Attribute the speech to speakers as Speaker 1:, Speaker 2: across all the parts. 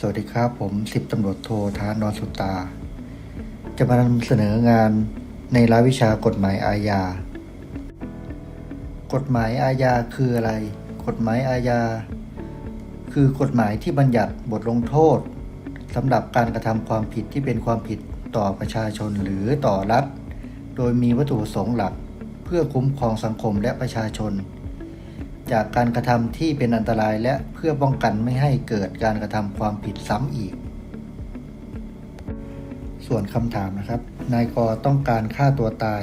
Speaker 1: สวัสดีครับผมสิบตำรวจโทธานนสุตา จะมานำเสนองานในรายวิชากฎหมายอาญา กฎหมายอาญาคืออะไร กฎหมายอาญา คือกฎหมายที่บัญญัติบทลงโทษสำหรับการกระทำความผิดที่เป็นความผิดต่อประชาชนหรือต่อรัฐ โดยมีวัตถุประสงค์หลัก เพื่อคุ้มครองสังคมและประชาชน จากการกระทำที่เป็นอันตรายและเพื่อป้องกันไม่ให้เกิดการกระทำความผิดซ้ำอีก ส่วนคำถามนะครับ นายกต้องการฆ่าตัวตาย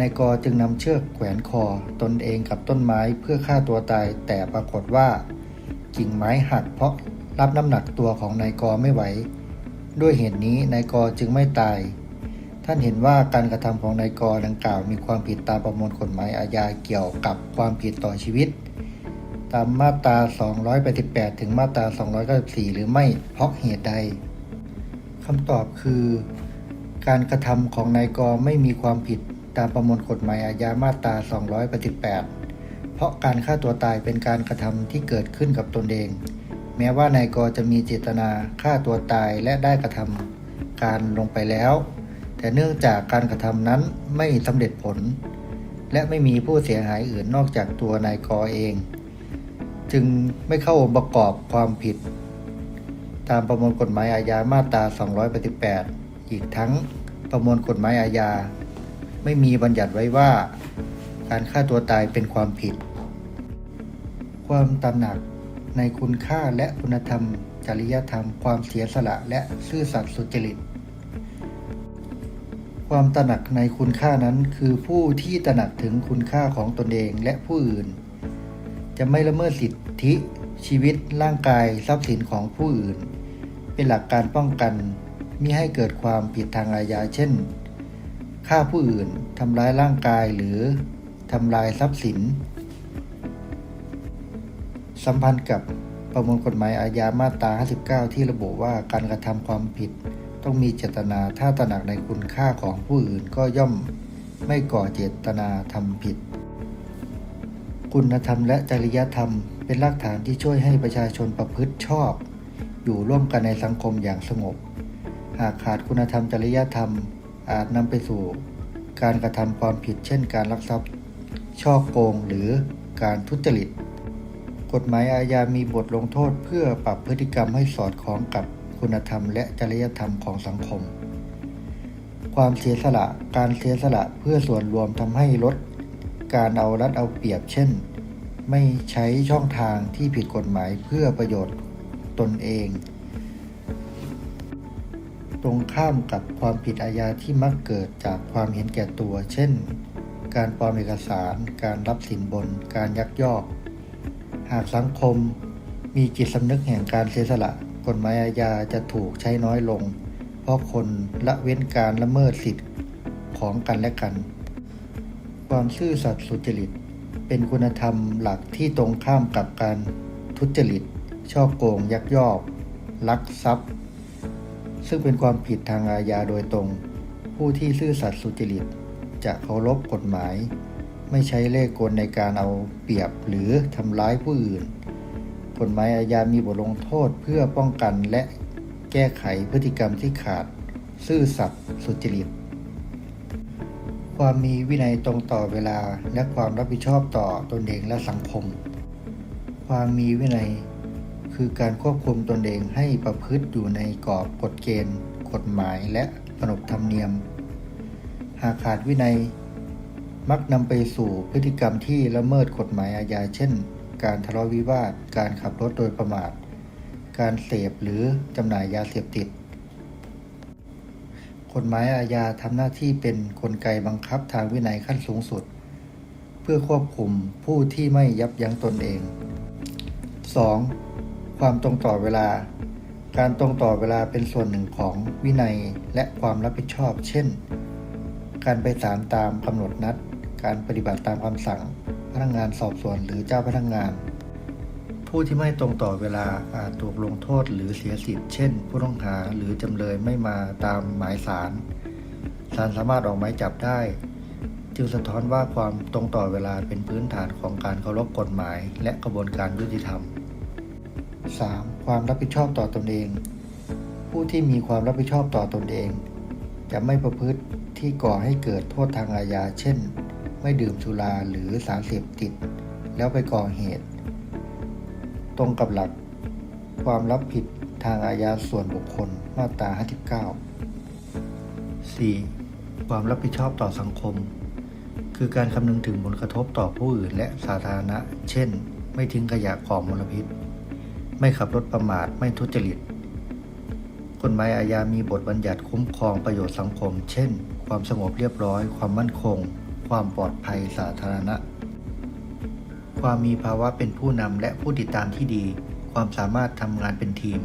Speaker 1: นายกจึงนำเชือกแขวนคอตนเองกับต้นไม้เพื่อฆ่าตัวตาย แต่ปรากฏว่า กิ่งไม้หักเพราะรับน้ำหนักตัวของนายกไม่ไหว ด้วยเหตุนี้นายกจึงไม่ตาย ท่านเห็นว่าการกระทำของนายกดังกล่าวมีความผิดตามประมวลกฎหมายอาญาเกี่ยวกับความผิดต่อชีวิต ตามมาตรา 288 ถึงมาตรา 294 หรือไม่เพราะเหตุใดคำตอบคือ การกระทำของนายกไม่มีความผิดตามประมวลกฎหมายอาญามาตรา 288 เพราะการฆ่าตัวตายเป็นการกระทำที่เกิดขึ้นกับตนเอง แม้ว่านายกจะมีเจตนาฆ่าตัวตายและได้กระทำการลงไปแล้ว แต่เนื่องจากการกระทำนั้นไม่สำเร็จผล และไม่มีผู้เสียหายอื่นนอกจากตัวนายกอเอง จึงไม่เข้าองค์ประกอบความผิด ตามประมวลกฎหมายอาญามาตรา 288 อีกทั้งประมวลกฎหมายอาญา ไม่มีบัญญัติไว้ว่า การฆ่าตัวตายเป็นความผิด ความตระหนักในคุณค่าและคุณธรรม จริยธรรม ความเสียสละและซื่อสัตย์สุจริต ความตระหนักในคุณค่านั้นคือผู้ที่ตระหนักถึงคุณค่าของตนเองและผู้อื่น จะไม่ละเมิดสิทธิชีวิตร่างกายทรัพย์สินของผู้อื่น เป็นหลักการป้องกันมิให้เกิดความผิดทางอาญาเช่นฆ่าผู้อื่นทำร้ายร่างกายหรือทำลายทรัพย์สิน สัมพันธ์กับประมวลกฎหมายอาญามาตรา 59 ที่ระบุว่าการกระทำความผิด ต้องมีเจตนาถ้าตระหนักในคุณค่าของผู้อื่นก็ย่อมไม่ก่อเจตนาทำผิด คุณธรรมและจริยธรรมเป็นรากฐานที่ช่วยให้ประชาชนประพฤติชอบ อยู่ร่วมกันในสังคมอย่างสงบ หากขาดคุณธรรมจริยธรรมอาจนำไปสู่ การกระทำความผิดเช่นการลักทรัพย์ ช่อโกงหรือการทุจริต กฎหมายอาญามีบทลงโทษเพื่อปรับพฤติกรรมให้สอดคล้องกับ คุณธรรมและจริยธรรมของสังคม ความเสียสละการเสียสละเพื่อส่วนรวมทำให้ลด การเอารัดเอาเปรียบเช่น ไม่ใช้ช่องทางที่ผิดกฎหมายเพื่อประโยชน์ตนเอง ตรงข้ามกับความผิดอาญาที่มักเกิดจากความเห็นแก่ตัว เช่น การปลอมเอกสาร การรับสินบน การยักยอก หากสังคมมีจิตสำนึกแห่งการเสียสละ กฎหมายอาญาจะถูกใช้น้อยลง เพราะคนละเว้นการละเมิดสิทธิ์ของกันและกัน ความซื่อสัตย์สุจริต เป็นคุณธรรมหลักที่ตรงข้ามกับการทุจริต ช่อโกง ยักยอก ลักทรัพย์ ซึ่งเป็นความผิดทางอาญาโดยตรง ผู้ที่ซื่อสัตย์สุจริต จะเคารพกฎหมาย ไม่ใช้เล่ห์กลในการเอาเปรียบหรือทำร้ายผู้อื่น กฎหมายอาญามีบทลงโทษเพื่อป้องกันและแก้ไขพฤติกรรมที่ขาด ซื่อสัตย์สุจริต ความมีวินัยตรงต่อเวลาและความรับผิดชอบต่อตนเองและสังคม ความมีวินัยคือการควบคุมตนเองให้ประพฤติอยู่ในกรอบกฎเกณฑ์ กฎหมายและขนบธรรมเนียม หากขาดวินัย มักนำไปสู่พฤติกรรมที่ละเมิดกฎหมายอาญาเช่น การทะเลาะวิวาท การขับรถโดยประมาท การเสพหรือจำหน่ายยาเสพติด กฎหมายอาญาทำหน้าที่เป็นนกลไกบังคับทางวินัยขั้นสูงสุด เพื่อควบคุมผู้ที่ไม่ยับยั้งตนเอง 2. ความตรงต่อเวลา การตรงต่อเวลาเป็นส่วนหนึ่งของวินัยและความรับผิดชอบ เช่น การไปศาลตามกำหนดนัด การปฏิบัติตามคำสั่ง พนักงานสอบสวนหรือเจ้าพนักงาน ผู้ที่ไม่ตรงต่อเวลาอาจถูกลงโทษหรือเสียสิทธิ์ เช่น ผู้ต้องหาหรือจำเลยไม่มาตามหมายศาลศาลสามารถออกหมายจับได้ จึงสะท้อนว่าความตรงต่อเวลาเป็นพื้นฐานของการเคารพกฎหมาย และกระบวนการยุติธรรม 3. ความรับผิดชอบต่อตนเอง ผู้ที่มีความรับผิดชอบต่อตนเอง จะไม่ประพฤติที่ก่อให้เกิดโทษทางอาญา เช่น ไม่ดื่มสุราหรือสารเสพติด แล้วไปก่อเหตุ ตรงกับหลักความรับผิดทางอาญาส่วนบุคคลมาตรา 59 4. ความรับผิดชอบต่อสังคม คือการคำนึงถึงผลกระทบต่อผู้อื่นและสาธารณะ เช่น ไม่ทิ้งขยะก่อมลพิษ ไม่ขับรถประมาทไม่ทุจริตกฎหมายอาญามีบทบัญญัติคุ้มครองประโยชน์สังคม เช่น ความสงบเรียบร้อย ความมั่นคง ความปลอดภัยสาธารณะ ความมีภาวะเป็นผู้นำและผู้ติดตามที่ดี ความสามารถทำงานเป็นทีม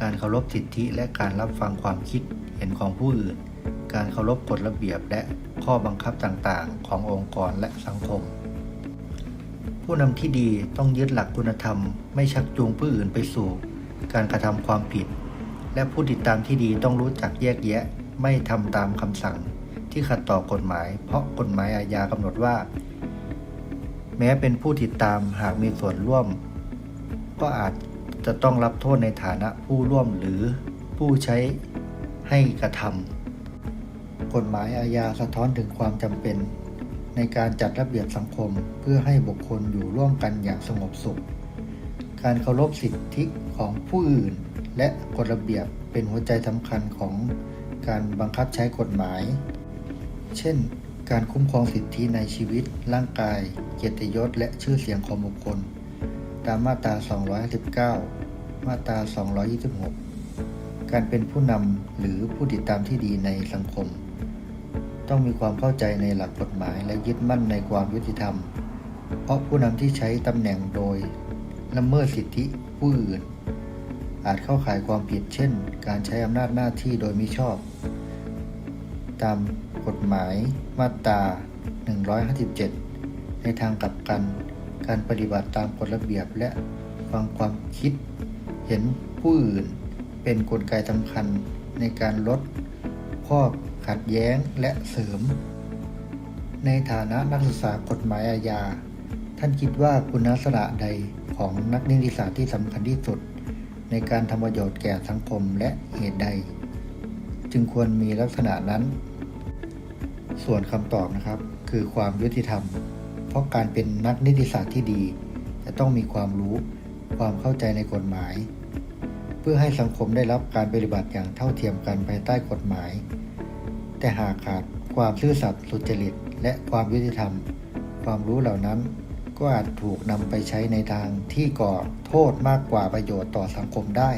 Speaker 1: การเคารพสิทธิและการรับฟังความคิดเห็นของผู้อื่น การเคารพกฎระเบียบและข้อบังคับต่างๆ ขององค์กรและสังคม ผู้นำที่ดีต้องยึดหลักคุณธรรม ไม่ชักจูงผู้อื่นไปสู่ การกระทำความผิด และผู้ติดตามที่ดีต้องรู้จักแยกแยะ ไม่ทำตามคำสั่ง ที่ขัดต่อกฎหมาย เพราะกฎหมายอาญากำหนดว่า แม้เป็นผู้ติดตามหากมีส่วนร่วม ก็อาจจะต้องรับโทษในฐานะผู้ร่วมหรือผู้ใช้ให้กระทำกฎหมายอาญาสะท้อนถึงความจำเป็น ในการจัดระเบียบสังคมเพื่อให้บุคคลอยู่ร่วมกันอย่างสงบสุข การเคารพสิทธิของผู้อื่น และกฎระเบียบเป็นหัวใจสำคัญของการบังคับใช้กฎหมาย เช่น การคุ้มครองสิทธิในชีวิต ร่างกาย เกียรติยศ และชื่อเสียงของบุคคล ตามมาตรา 259 มาตรา 226 การเป็นผู้นำหรือผู้ติดตามที่ดีในสังคม ต้องมีความเข้าใจในหลักกฎหมายและยึดมั่นในความยุติธรรม เพราะผู้นำที่ใช้ตำแหน่งโดยละเมิดสิทธิผู้อื่น อาจเข้าข่ายความผิดเช่น การใช้อำนาจหน้าที่โดยมิชอบ ตามกฎหมายมาตรา 157 ในทางกลับกัน การปฏิบัติตามกฎระเบียบและฟังความคิดเห็นผู้อื่น เป็นนกลไกสำคัญในการลดข้อขัดแย้งและเสริม ในฐานะนักศึกษากฎหมายอาญา ท่านคิดว่าคุณลักษณะใดของนักนิติศาสตร์ที่สำคัญที่สุด ในการทำประโยชน์แก่สังคมและเหตุใด จึงควรมีลักษณะนั้น ส่วนคำตอบนะครับ คือความยุติธรรม เพราะการเป็นนักนิติศาสตร์ที่ดี จะต้องมีความรู้ความเข้าใจในกฎหมาย เพื่อให้สังคมได้รับการปฏิบัติอย่างเท่าเทียมกันภายใต้กฎหมาย แต่หากขาดความซื่อสัตย์สุจริต และความยุติธรรม ความรู้เหล่านั้นก็อาจถูกนำไปใช้ในทางที่ก่อโทษมากกว่าประโยชน์ต่อสังคมได้